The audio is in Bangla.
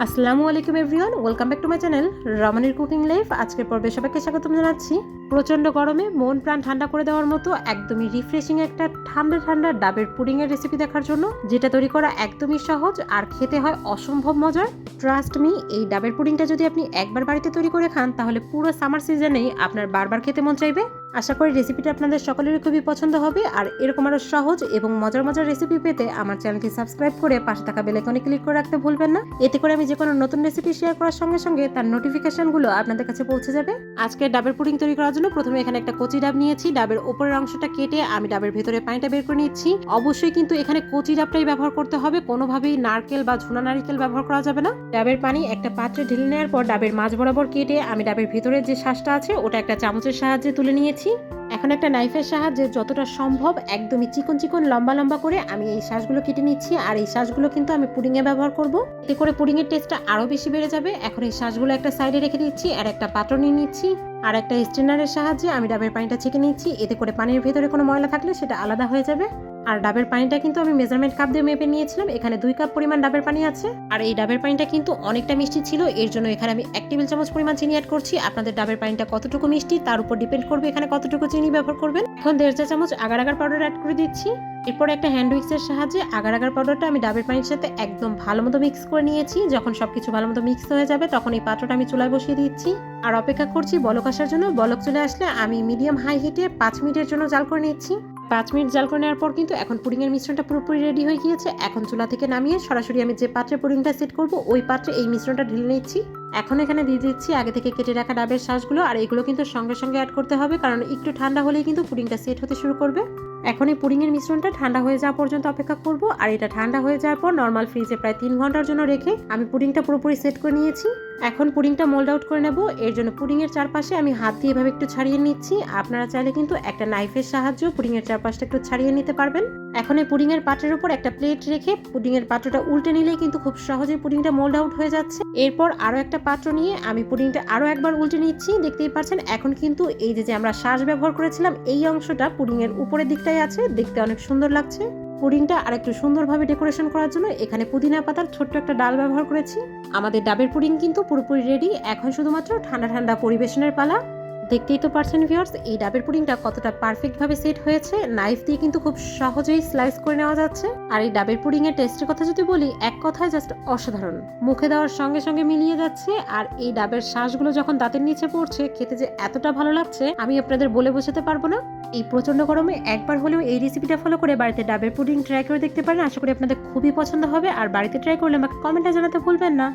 আসসালামু আলাইকুম everyone, welcome back to my channel রমণীর কুকিং লাইফ। আজকের পর্বে সবাইকে স্বাগতম জানাচ্ছি। প্রচণ্ড গরমে মন প্রাণ ঠান্ডা করে দেওয়ার মতো একদমই রিফ্রেশিং একটা ঠান্ডা ঠান্ডা ডাবের পুডিংয়ের রেসিপি দেখার জন্য, যেটা তৈরি করা একদমই সহজ আর খেতে হয় অসম্ভব মজার। ট্রাস্ট মি এই ডাবের পুডিংটা যদি আপনি একবার বাড়িতে তৈরি করে খান, তাহলে পুরো সামার সিজনেই আপনার বারবার খেতে মন চাইবে। আশা করি রেসিপিটা আপনাদের সকলেরই খুবই পছন্দ হবে, আর এরকম আরও সহজ এবং মজার মজার রেসিপি পেতে আমার চ্যানেলটি সাবস্ক্রাইব করে পাশে থাকা বেলাইকনে ক্লিক করে রাখতে ভুলবেন না। এতে করে আমি যে কোনো নতুন রেসিপি শেয়ার করার সঙ্গে সঙ্গে তার নোটিফিকেশনগুলো আপনাদের কাছে পৌঁছে যাবে। আজকে ডাবের পুডিং তৈরি করার জন্য প্রথমে এখানে একটা কচি ডাব নিয়েছি। ডাবের উপরের অংশটা কেটে আমি ডাবের ভেতরে পানিটা বের করে নিচ্ছি। অবশ্যই কিন্তু এখানে কচি ডাবটাই ব্যবহার করতে হবে। কোনোভাবেই নারকেল বা ঝুনা নারিকেল ব্যবহার করা যাবে না। ডাবের পানি একটা পাত্রে ঢেলে নেওয়ার পর ডাবের মাঝ বরাবর কেটে আমি ডাবের ভেতরে যে শ্বাসটা আছে, ওটা একটা চামচের সাহায্যে তুলে নিয়েছি। এখন একটা নাইফের সাহায্যে যতটা সম্ভব একদমই চিকন চিকন, লম্বা লম্বা করে আমি এই শ্বাসগুলো কেটে নিচ্ছি আর এই শ্বাসগুলো কিন্তু আমি পুডিংয়ে ব্যবহার করব। এতে করে পুডিংয়ের টেস্টটা আরও বেশি বেড়ে যাবে। এখন এই শ্বাসগুলো একটা সাইডে রেখে দিচ্ছি আর একটা পাত্র নিয়ে নিচ্ছি আর একটা স্ট্রেনারের সাহায্যে আমি ডাবের পানিটা ছেঁকে নিচ্ছি। এতে করে পানির ভেতরে কোনো ময়লা থাকলে সেটা আলাদা হয়ে যাবে। আর ডাবের পানিটা কিন্তু আমি মেজারমেন্ট কাপ দিয়ে মেপে নিয়েছিলাম। এখানে দুই কাপ পরিমাণ ডাবের পানি আছে। আর এই ডাবের পানিটা কিন্তু অনেকটা মিষ্টি ছিল। এর জন্য এখানে আমি এক টেবিল চামচ পরিমাণ চিনি অ্যাড করছি। আপনাদের ডাবের পানিটা কতটুকু মিষ্টি, তার উপর ডিপেন্ড করবে এখানে কতটুকু চিনি ব্যবহার করবেন। এখন দেড় চা চামচ আগার আগার পাউডার অ্যাড করে দিচ্ছি। এরপর একটা হ্যান্ড উইক্সের সাহায্যে আগার আগার পাউডারটা আমি ডাবের পানির সাথে একদম ভালো মতো মিক্স করে নিয়েছি। যখন সবকিছু ভালো মতো মিক্স হয়ে যাবে, তখন এই পাত্রটা আমি চুলায় বসিয়ে দিচ্ছি। আর অপেক্ষা করছি বলক আসার জন্য। বলক চলে আসলে আমি মিডিয়াম হাই হিটে পাঁচ মিনিটের জন্য জাল করে নিচ্ছি। পাঁচ মিনিট জাল করে নেওয়ার পর কিন্তু এখন পুডিংয়ের মিশ্রণটা পুরোপুরি রেডি হয়ে গিয়েছে। এখন চুলা থেকে নামিয়ে সরাসরি আমি যে পাত্রে পুডিংটা সেট করব, ওই পাত্রে এই মিশ্রণটা ঢেলে নিচ্ছি। এখন এখানে দিয়ে দিচ্ছি আগে থেকে কেটে রাখা ডাবের শ্বাসগুলো আর এগুলো কিন্তু সঙ্গে সঙ্গে অ্যাড করতে হবে, কারণ একটু ঠান্ডা হলেই কিন্তু পুডিংটা সেট হতে শুরু করবে। এখন এই পুডিংয়ের মিশ্রণটা ঠান্ডা হয়ে যাওয়া পর্যন্ত অপেক্ষা করব, আর এটা ঠান্ডা হয়ে যাওয়ার পর নর্মাল ফ্রিজে প্রায় তিন ঘণ্টার জন্য রেখে আমি পুডিংটা পুরোপুরি সেট করে নিয়েছি। এখন পুডিংটা মোল্ড আউট করে নেব। এর জন্য পুডিংয়ের চারপাশে আমি হাত দিয়ে এভাবে একটু ছাড়িয়ে নিচ্ছি। আপনারা চাইলে কিন্তু একটা নাইফের সাহায্যে পুডিংয়ের চারপাশটা একটু ছাড়িয়ে নিতে পারবেন। এখন এই পুডিংয়ের পাত্রের উপর একটা প্লেট রেখে পুডিংয়ের পাত্রটা উল্টে নিলেই কিন্তু খুব সহজেই পুডিংটা মোল্ড আউট হয়ে যাচ্ছে। এরপর আরও একটা পাত্র নিয়ে আমি পুডিংটা আরও একবার উল্টে নিচ্ছি। দেখতেই পাচ্ছেন, এখন কিন্তু এই যে যে আমরা শ্বাস ব্যবহার করেছিলাম, এই অংশটা পুডিংয়ের উপরের দিকটাই আছে। দেখতে অনেক সুন্দর লাগছে। পুডিংটা আর একটু সুন্দরভাবে ডেকোরেশন করার জন্য এখানে পুদিনা পাতার ছোট্ট একটা ডাল ব্যবহার করেছি। আমাদের ডাবের পুডিং কিন্তু পুরোপুরি রেডি এখন শুধুমাত্র ঠান্ডা ঠান্ডা পরিবেশনের পালা। দেখতেই তো পারছেন ভিউয়ার্স এই ডাবের পুডিংটা কতটা পারফেক্ট ভাবে সেট হয়েছে নাইফ দিয়ে কিন্তু খুব সহজেই স্লাইস করে নেওয়া যাচ্ছে। আর এই ডাবের পুডিং এর টেস্টের কথা যদি বলি, এক কথায় জাস্ট অসাধারণ। মুখে দেওয়ার সঙ্গে সঙ্গে মিলিয়ে যাচ্ছে, আর এই ডাবের শ্বাসগুলো যখন দাঁতের নিচে পড়ছে, খেতে যে এতটা ভালো লাগছে, আমি আপনাদের বলে বোঝাতে পারব না। এই প্রচণ্ড গরমে একবার হলেও এই রেসিপিটা ফলো করে বাড়িতে ডাবের পুডিং ট্রাই করে দেখতে পারেন। আশা করি আপনাদের খুবই পছন্দ হবে, আর বাড়িতে ট্রাই করলে আমাকে কমেন্টে জানাতে ভুলবেন না।